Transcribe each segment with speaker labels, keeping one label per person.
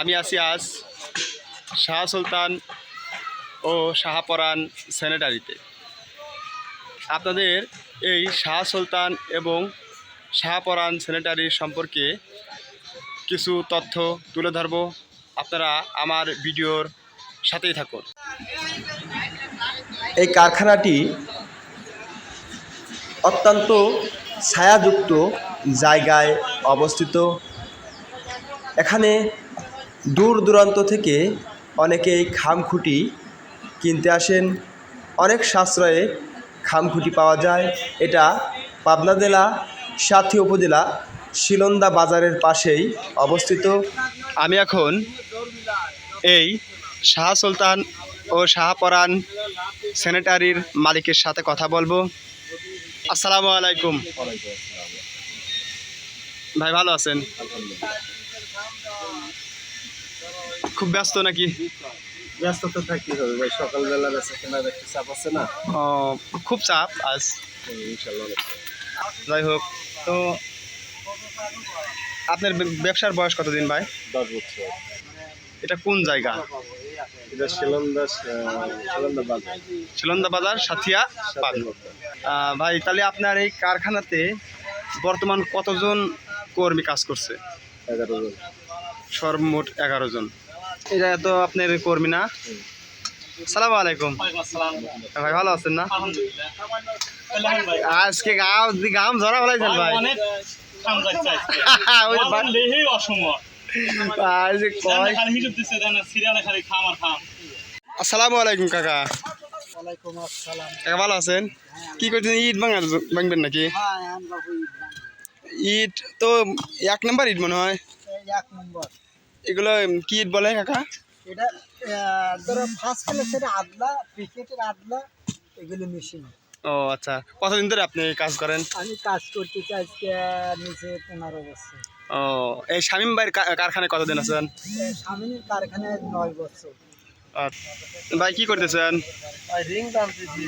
Speaker 1: আমি আছি আজ শাহ সুলতান ও শাহপরান স্যানিটারিতে আপনাদের এই শাহ সুলতান এবং শাহপরান স্যানিটারি সম্পর্কে কিছু তথ্য তুলে ধরব। আপনারা আমার ভিডিওর সাথেই থাকুন।
Speaker 2: এই কারখানাটি অত্যন্ত ছায়াযুক্ত জায়গায় অবস্থিত। এখানে দূর দূরান্ত থেকে অনেকেই খামখুঁটি কিনতে আসেন। অনেক সাশ্রয়ে খামখুঁটি পাওয়া যায়। এটা পাবনা জেলা সাথী উপজেলা শিলন্দা বাজারের পাশেই অবস্থিত।
Speaker 1: আমি এখন এই শাহ সুলতান ও শাহপরান স্যানিটারির মালিকের সাথে কথা বলব। আসসালামু আলাইকুম। ভাই, ভালো আছেন? খুব ব্যস্ত নাকি?
Speaker 2: ব্যস্ত তো থাকতে হবে ভাই সকালবেলা বেচা কেনার একটু চাপ আছে না।
Speaker 1: খুব চাপ আজ।
Speaker 2: ইনশাল্লাহ।
Speaker 1: যাই হোক তো আপনার ব্যবসার বয়স কতদিন ভাই?
Speaker 2: দশ বছর।
Speaker 1: এটা কোন জায়গা?
Speaker 2: এটা শিলন্দা শিলন্দা বাজার।
Speaker 1: শিলন্দা বাজার সাথিয়া ভাই তাহলে আপনার এই কারখানাতে বর্তমান কতজন কর্মী কাজ করছে?
Speaker 2: এগারো জন।
Speaker 1: সর্বমোট এগারো জন। এটা তো আপনার কর্মী না? সালাম আলাইকুম। ভাই ভালো আছেন না? আজকে গাম গাম ঝরা ফেলাইছেন ভাই।
Speaker 3: অনেক কাম যাচ্ছে আজকে।
Speaker 1: ওই যে
Speaker 3: বাবা
Speaker 1: ভাই-
Speaker 3: লেহেই অসময়।
Speaker 1: ভাই যে
Speaker 3: জানে
Speaker 1: কয়
Speaker 3: খালি হিসেব দিচ্ছে, জানে সিরিয়ালে খালি খাম আর খাম।
Speaker 1: আসসালামু আলাইকুম কাকা। কাকা ভালো আছেন? কি করছেন? ইট ভাঙার ভাঙবেন নাকি?
Speaker 4: হ্যাঁ
Speaker 1: ইট তো এক নম্বর ইট মনে হয়।
Speaker 4: এক নম্বর।
Speaker 1: এগুলো কি ইট বলে কাকা?
Speaker 4: এটা ধরো ফার্স্ট ক্লাসের আদলা ক্রিকেটের আদলা এগুলো মেশিন
Speaker 1: ও আচ্ছা। কতদিন ধরে আপনি কাজ করেন?
Speaker 4: আমি কাজ করতে নিচে পনেরো বছর।
Speaker 1: ও এই শামিম ভাইয়ের কারখানায় কতদিন আছেন?
Speaker 4: সামনের কারখানায় নয় বছর।
Speaker 1: আচ্ছা। ভাই কি করতেছেন?
Speaker 4: রিং টানতেছি।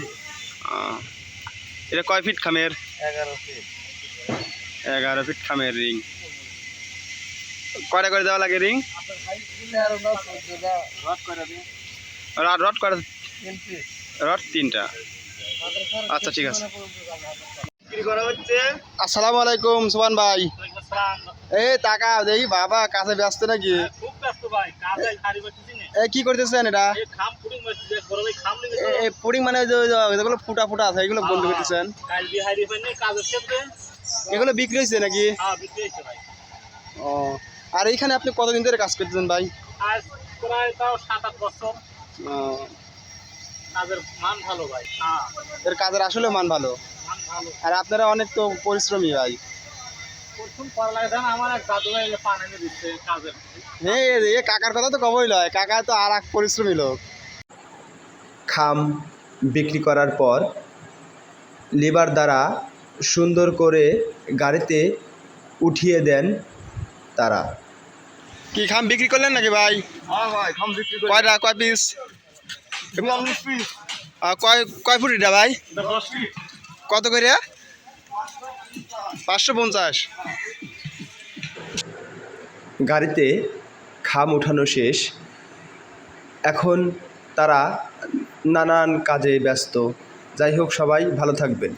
Speaker 1: এটা কয় ফিট খামের?
Speaker 4: এগারো ফিট।
Speaker 1: এগারো ফিট খামের রিং কয়টা করে দেওয়া লাগে রিং রড রড করে রড তিনটা। আচ্ছা ঠিক আছে। আসসালামু আলাইকুম সুবান ভাই। এই টাকা দেখি বাবা কাছে ব্যস্ত নাকি। এ কি করতেছেন এটা?
Speaker 3: পুডিং।
Speaker 1: মানে যেগুলো ফুটা ফুটা আছে এগুলো বন্ধ করতেছেন? এগুলো বিক্রি হয়েছে নাকি?
Speaker 3: হ্যাঁ।
Speaker 1: ও আর এইখানে আপনি কতদিন ধরে কাজ করতেছেন ভাই?
Speaker 3: আজ প্রায় তাও সাত আট বছর কাজের মান ভালো ভাই হ্যাঁ।
Speaker 1: এর কাজের আসলে মান ভালো। আর আপনারা অনেক তো পরিশ্রমী ভাই। এ কাকার কথা তো কবই লয় কাকা তো আর এক পরিশ্রমী লোক।
Speaker 2: খাম বিক্রি করার পর লিভার দ্বারা সুন্দর করে গাড়িতে উঠিয়ে দেন তারা।
Speaker 1: কি খাম বিক্রি করলেন নাকি ভাই?
Speaker 3: হ্যাঁ ভাই খাম বিক্রি
Speaker 1: কয়টা কয় পিস কয় কয় ফুট এটা ভাই কত করে পাঁচশো পঞ্চাশ।
Speaker 2: গাড়িতে খাম উঠানো শেষ। এখন তারা নানান কাজে ব্যস্ত। যাই হোক সবাই ভালো থাকবেন।